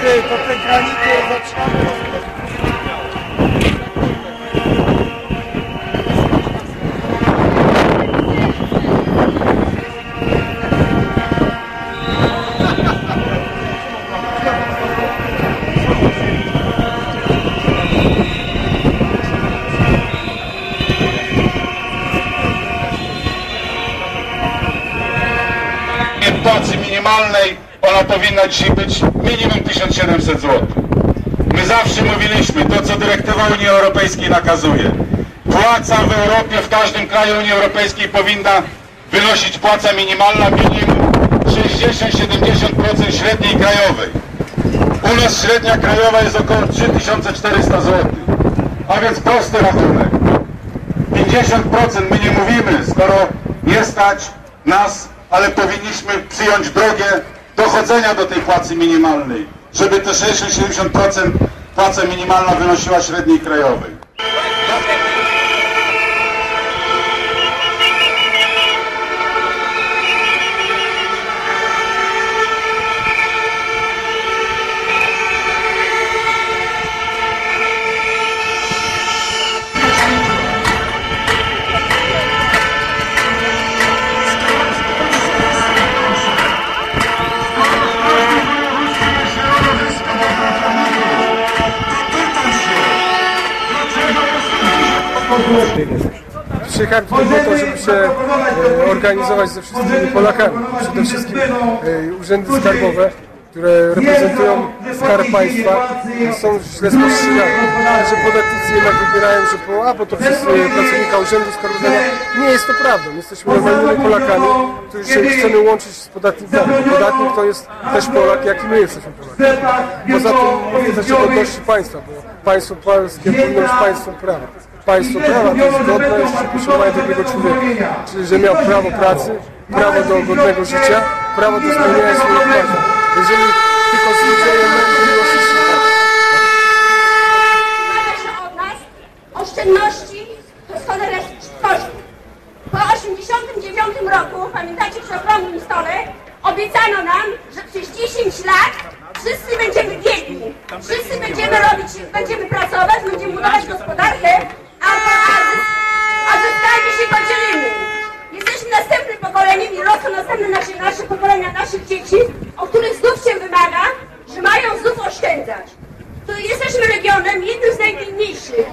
Ty, to te granity zaczynamy. Płacy minimalnej, ona powinna dzisiaj być minimum 1700 zł. My zawsze mówiliśmy to, co dyrektywa Unii Europejskiej nakazuje. Płaca w Europie, w każdym kraju Unii Europejskiej powinna wynosić płaca minimalna minimum 60-70% średniej krajowej. U nas średnia krajowa jest około 3400 zł. A więc prosty rachunek. 50% my nie mówimy, skoro nie stać nas, ale powinniśmy przyjąć drogę dochodzenia do tej płacy minimalnej, żeby te 60-70% płaca minimalna wynosiła średniej krajowej. Przyjechałem tutaj po to, żeby się e, organizować ze wszystkimi Polakami. Przede wszystkim e, urzędy skarbowe, które reprezentują skarb państwa, są źle spostrzegane. Że podatnicy jednak wybierają, że po, a bo to przez e, pracownika urzędu skarbowego. Nie jest to prawdą. Jesteśmy normalnymi Polakami, którzy się chcemy łączyć z podatnikami. Podatnik to jest też Polak, jak i my jesteśmy Polakami. Poza tym mówię też o godności państwa, bo państwo polskie powinno być państwem prawa. Państwo prawa to jest godność drugiego człowieka. Czyli, że miał prawo pracy, prawo do godnego życia, prawo do spełniania swoich marzeń. Jeżeli tylko złodzieje mężczyzn miłości się oszczędności to cholera kosztów. Po 89 roku, pamiętacie przy okrągłym stole, obiecano nam, dzieci, o których znów się wymaga, że mają znów oszczędzać. To jesteśmy regionem jednym z najbiedniejszych.